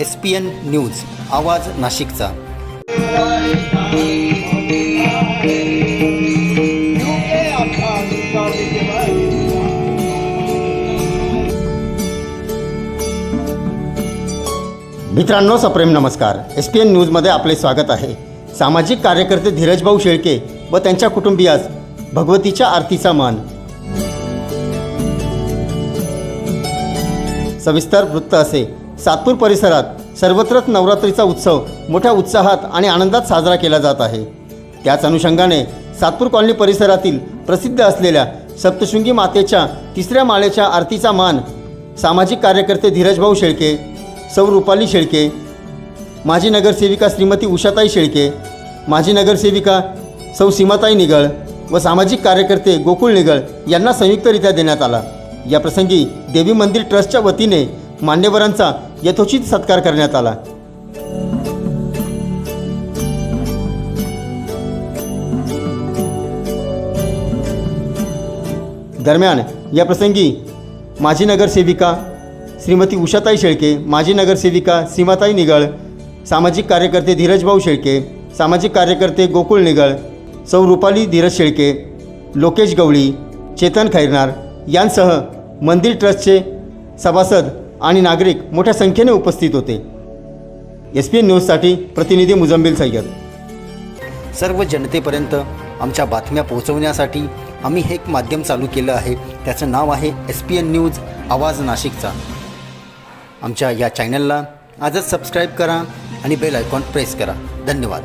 S P N news आवाज नाशिकचा. मित्रांनो सप्रेम नमस्कार. एस पी एन न्यूजमध्ये आपले स्वागत आहे. सामाजिक कार्यकर्ते धीरजभाऊ शेळके व त्यांच्या कुटुंबियास भगवतीच्या आरतीचा मान. सविस्तर वृत्त असे. सातपूर परिसरात सर्वत्रच नवरात्रीचा उत्सव मोठ्या उत्साहात आणि आनंदात साजरा केला जात आहे. त्याच अनुषंगाने सातपूर कॉलनी परिसरातील प्रसिद्ध असलेल्या सप्तशृंगी मातेच्या तिसऱ्या माळेच्या आरतीचा मान सामाजिक कार्यकर्ते धीरजभाऊ शेळके सौ रुपाली शेळके माजी नगरसेविका श्रीमती उषाताई शेळके माजी नगरसेविका सौ सीमाताई निगळ व सामाजिक कार्यकर्ते गोकुळ निगळ यांना संयुक्तरित्या देण्यात आला. या प्रसंगी देवी मंदिर ट्रस्टच्या वतीने मान्यवरांचा यथोचित सत्कार करण्यात आला. दरम्यान या प्रसंगी माजी नगरसेविका श्रीमती उषाताई शेळके माजी नगरसेविका सीमाताई निगळ सामाजिक कार्यकर्ते धीरजभाऊ शेळके सामाजिक कार्यकर्ते गोकुळ निगळ सौ रुपाली धीरज शेळके लोकेश गवळी चेतन खैरनार यांसह मंदिर ट्रस्टचे सभासद आणि नागरिक मोठ्या संख्येने उपस्थित होते. एस पी एन न्यूजसाठी प्रतिनिधी मुजम्बिल सय्यद. सर्व जनतेपर्यंत आमच्या बातम्या पोहोचवण्यासाठी आम्ही हे एक माध्यम चालू केलं आहे. त्याचं नाव आहे एस पी एन न्यूज आवाज नाशिकचा. आमच्या या चॅनलला आजच सबस्क्राईब करा आणि बेल आयकॉन प्रेस करा. धन्यवाद.